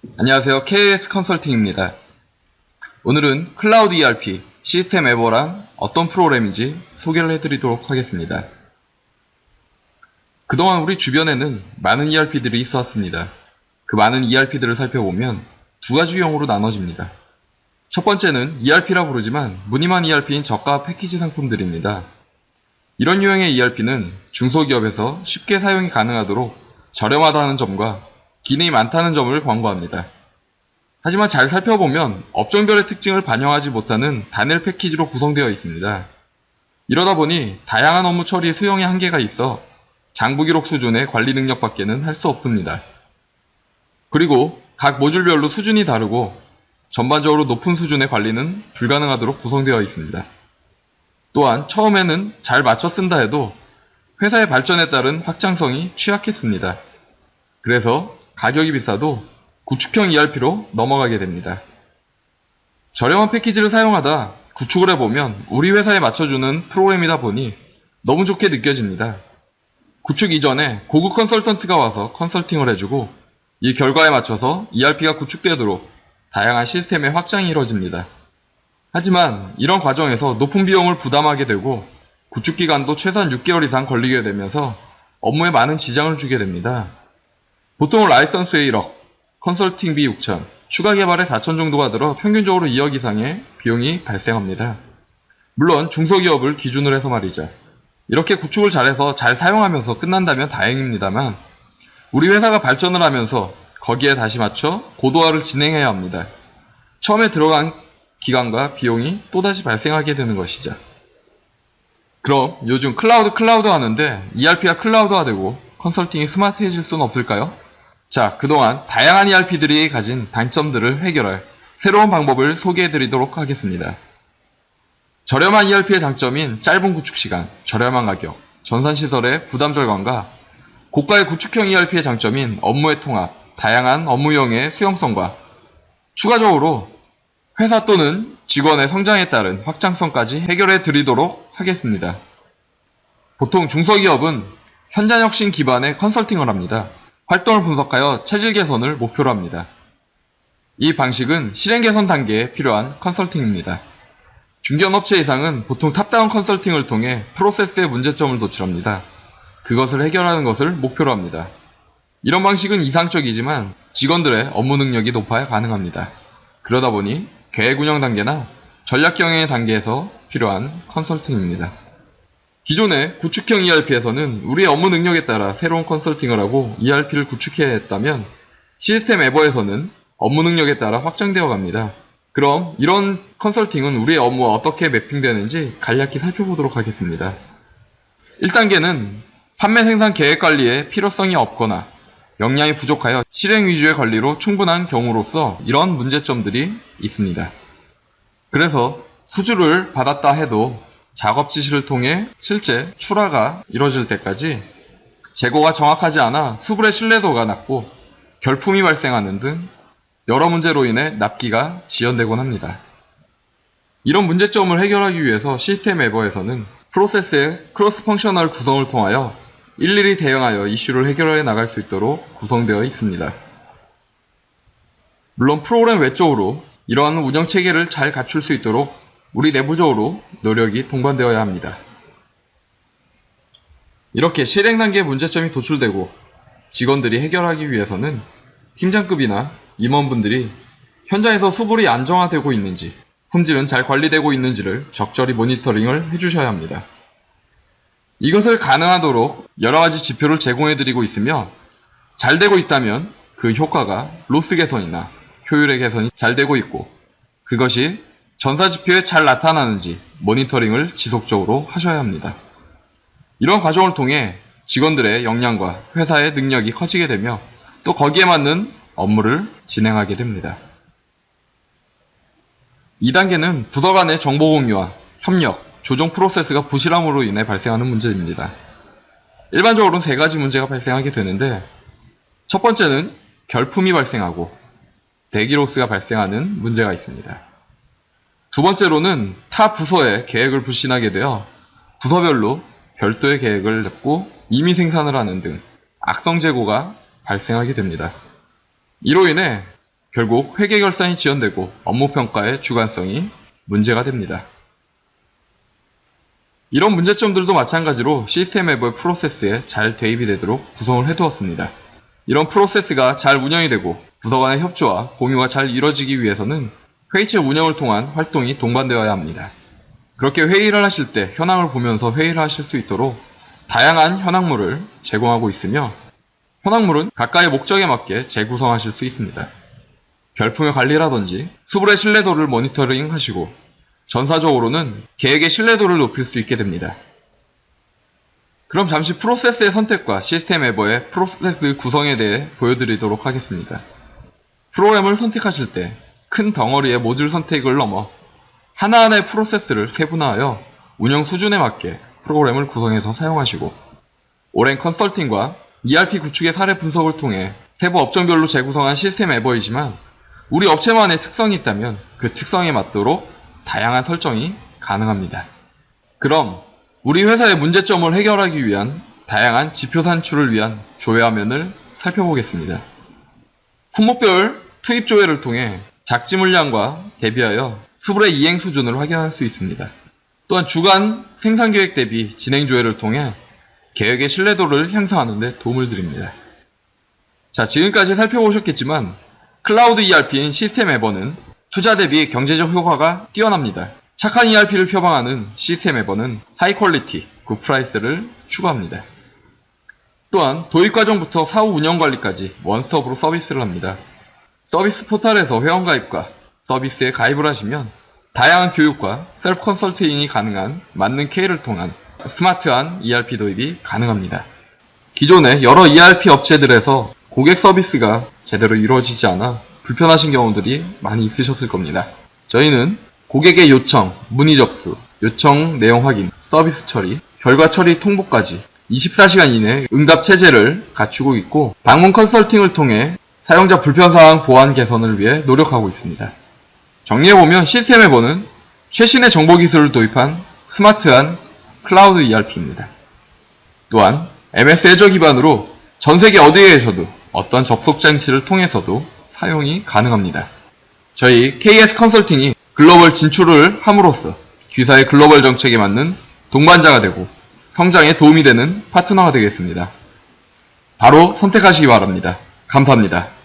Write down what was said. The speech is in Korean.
안녕하세요. KS 컨설팅입니다. 오늘은 클라우드 ERP 시스템 에버란 어떤 프로그램인지 소개를 해드리도록 하겠습니다. 그동안 우리 주변에는 많은 ERP들이 있어 왔습니다. 그 많은 ERP들을 살펴보면 두 가지 유형으로 나눠집니다. 첫 번째는 ERP라 부르지만 무늬만 ERP인 저가 패키지 상품들입니다. 이런 유형의 ERP는 중소기업에서 쉽게 사용이 가능하도록 저렴하다는 점과 기능이 많다는 점을 광고합니다. 하지만 잘 살펴보면 업종별의 특징을 반영하지 못하는 단일 패키지로 구성되어 있습니다. 이러다 보니 다양한 업무 처리 수용의 한계가 있어 장부 기록 수준의 관리 능력밖에는 할 수 없습니다. 그리고 각 모듈별로 수준이 다르고 전반적으로 높은 수준의 관리는 불가능하도록 구성되어 있습니다. 또한 처음에는 잘 맞춰 쓴다 해도 회사의 발전에 따른 확장성이 취약했습니다. 그래서 가격이 비싸도 구축형 ERP로 넘어가게 됩니다. 저렴한 패키지를 사용하다 구축을 해보면 우리 회사에 맞춰주는 프로그램이다 보니 너무 좋게 느껴집니다. 구축 이전에 고급 컨설턴트가 와서 컨설팅을 해주고 이 결과에 맞춰서 ERP가 구축되도록 다양한 시스템의 확장이 이루어집니다. 하지만 이런 과정에서 높은 비용을 부담하게 되고 구축 기간도 최소한 6개월 이상 걸리게 되면서 업무에 많은 지장을 주게 됩니다. 보통 라이선스에 1억, 컨설팅비 6천, 추가 개발에 4천 정도가 들어 평균적으로 2억 이상의 비용이 발생합니다. 물론 중소기업을 기준으로 해서 말이죠. 이렇게 구축을 잘해서 잘 사용하면서 끝난다면 다행입니다만 우리 회사가 발전을 하면서 거기에 다시 맞춰 고도화를 진행해야 합니다. 처음에 들어간 기간과 비용이 또다시 발생하게 되는 것이죠. 그럼 요즘 클라우드 클라우드 하는데 ERP가 클라우드화 되고 컨설팅이 스마트해질 수는 없을까요? 자, 그동안 다양한 ERP들이 가진 단점들을 해결할 새로운 방법을 소개해 드리도록 하겠습니다. 저렴한 ERP의 장점인 짧은 구축 시간, 저렴한 가격, 전산시설의 부담 절감과 고가의 구축형 ERP의 장점인 업무의 통합, 다양한 업무형의 수용성과 추가적으로 회사 또는 직원의 성장에 따른 확장성까지 해결해 드리도록 하겠습니다. 보통 중소기업은 현장 혁신 기반의 컨설팅을 합니다. 활동을 분석하여 체질 개선을 목표로 합니다. 이 방식은 실행 개선 단계에 필요한 컨설팅입니다. 중견업체 이상은 보통 탑다운 컨설팅을 통해 프로세스의 문제점을 도출합니다. 그것을 해결하는 것을 목표로 합니다. 이런 방식은 이상적이지만 직원들의 업무 능력이 높아야 가능합니다. 그러다 보니 계획 운영 단계나 전략 경영의 단계에서 필요한 컨설팅입니다. 기존의 구축형 ERP에서는 우리의 업무 능력에 따라 새로운 컨설팅을 하고 ERP를 구축해야 했다면 시스템 에버에서는 업무 능력에 따라 확장되어 갑니다. 그럼 이런 컨설팅은 우리의 업무와 어떻게 매핑되는지 간략히 살펴보도록 하겠습니다. 1단계는 판매 생산 계획 관리에 필요성이 없거나 역량이 부족하여 실행 위주의 관리로 충분한 경우로서 이런 문제점들이 있습니다. 그래서 수주를 받았다 해도 작업 지시를 통해 실제 출하가 이루어질 때까지 재고가 정확하지 않아 수불의 신뢰도가 낮고 결품이 발생하는 등 여러 문제로 인해 납기가 지연되곤 합니다. 이런 문제점을 해결하기 위해서 시스템 에버에서는 프로세스의 크로스 펑셔널 구성을 통하여 일일이 대응하여 이슈를 해결해 나갈 수 있도록 구성되어 있습니다. 물론 프로그램 외적으로 이러한 운영 체계를 잘 갖출 수 있도록 우리 내부적으로 노력이 동반되어야 합니다. 이렇게 실행 단계 문제점이 도출되고 직원들이 해결하기 위해서는 팀장급이나 임원분들이 현장에서 수불이 안정화되고 있는지, 품질은 잘 관리되고 있는지를 적절히 모니터링을 해주셔야 합니다. 이것을 가능하도록 여러 가지 지표를 제공해 드리고 있으며 잘 되고 있다면 그 효과가 로스 개선이나 효율의 개선이 잘 되고 있고 그것이 전사 지표에 잘 나타나는지 모니터링을 지속적으로 하셔야 합니다. 이런 과정을 통해 직원들의 역량과 회사의 능력이 커지게 되며 또 거기에 맞는 업무를 진행하게 됩니다. 2단계는 부서 간의 정보 공유와 협력, 조정 프로세스가 부실함으로 인해 발생하는 문제입니다. 일반적으로는 세 가지 문제가 발생하게 되는데 첫 번째는 결품이 발생하고 대기로스가 발생하는 문제가 있습니다. 두 번째로는 타 부서의 계획을 불신하게 되어 부서별로 별도의 계획을 냈고 임의 생산을 하는 등 악성 재고가 발생하게 됩니다. 이로 인해 결국 회계 결산이 지연되고 업무 평가의 주관성이 문제가 됩니다. 이런 문제점들도 마찬가지로 시스템 앱의 프로세스에 잘 대입이 되도록 구성을 해두었습니다. 이런 프로세스가 잘 운영이 되고 부서 간의 협조와 공유가 잘 이루어지기 위해서는 회의체 운영을 통한 활동이 동반되어야 합니다. 그렇게 회의를 하실 때 현황을 보면서 회의를 하실 수 있도록 다양한 현황물을 제공하고 있으며 현황물은 각각의 목적에 맞게 재구성하실 수 있습니다. 별풍의 관리라든지 수불의 신뢰도를 모니터링 하시고 전사적으로는 계획의 신뢰도를 높일 수 있게 됩니다. 그럼 잠시 프로세스의 선택과 시스템 에버의 프로세스 구성에 대해 보여드리도록 하겠습니다. 프로그램을 선택하실 때 큰 덩어리의 모듈 선택을 넘어 하나하나의 프로세스를 세분화하여 운영 수준에 맞게 프로그램을 구성해서 사용하시고 오랜 컨설팅과 ERP 구축의 사례 분석을 통해 세부 업종별로 재구성한 시스템 에버이지만 우리 업체만의 특성이 있다면 그 특성에 맞도록 다양한 설정이 가능합니다. 그럼 우리 회사의 문제점을 해결하기 위한 다양한 지표 산출을 위한 조회 화면을 살펴보겠습니다. 품목별 투입 조회를 통해 작지 물량과 대비하여 수불의 이행 수준을 확인할 수 있습니다. 또한 주간 생산 계획 대비 진행 조회를 통해 계획의 신뢰도를 향상하는 데 도움을 드립니다. 자, 지금까지 살펴보셨겠지만 클라우드 ERP인 시스템 에버는 투자 대비 경제적 효과가 뛰어납니다. 착한 ERP를 표방하는 시스템 에버는 하이 퀄리티, 굿 프라이스를 추구합니다. 또한 도입 과정부터 사후 운영 관리까지 원스톱으로 서비스를 합니다. 서비스 포털에서 회원 가입과 서비스에 가입을 하시면 다양한 교육과 셀프 컨설팅이 가능한 맞는 K를 통한 스마트한 ERP 도입이 가능합니다. 기존의 여러 ERP 업체들에서 고객 서비스가 제대로 이루어지지 않아 불편하신 경우들이 많이 있으셨을 겁니다. 저희는 고객의 요청, 문의 접수, 요청 내용 확인, 서비스 처리, 결과 처리 통보까지 24시간 이내 응답 체제를 갖추고 있고 방문 컨설팅을 통해 사용자 불편사항 보안 개선을 위해 노력하고 있습니다. 정리해보면 시스템에 보는 최신의 정보 기술을 도입한 스마트한 클라우드 ERP입니다. 또한 MS 애저 기반으로 전 세계 어디에 계셔도 어떤 접속 장치를 통해서도 사용이 가능합니다. 저희 KS 컨설팅이 글로벌 진출을 함으로써 귀사의 글로벌 정책에 맞는 동반자가 되고 성장에 도움이 되는 파트너가 되겠습니다. 바로 선택하시기 바랍니다. 감사합니다.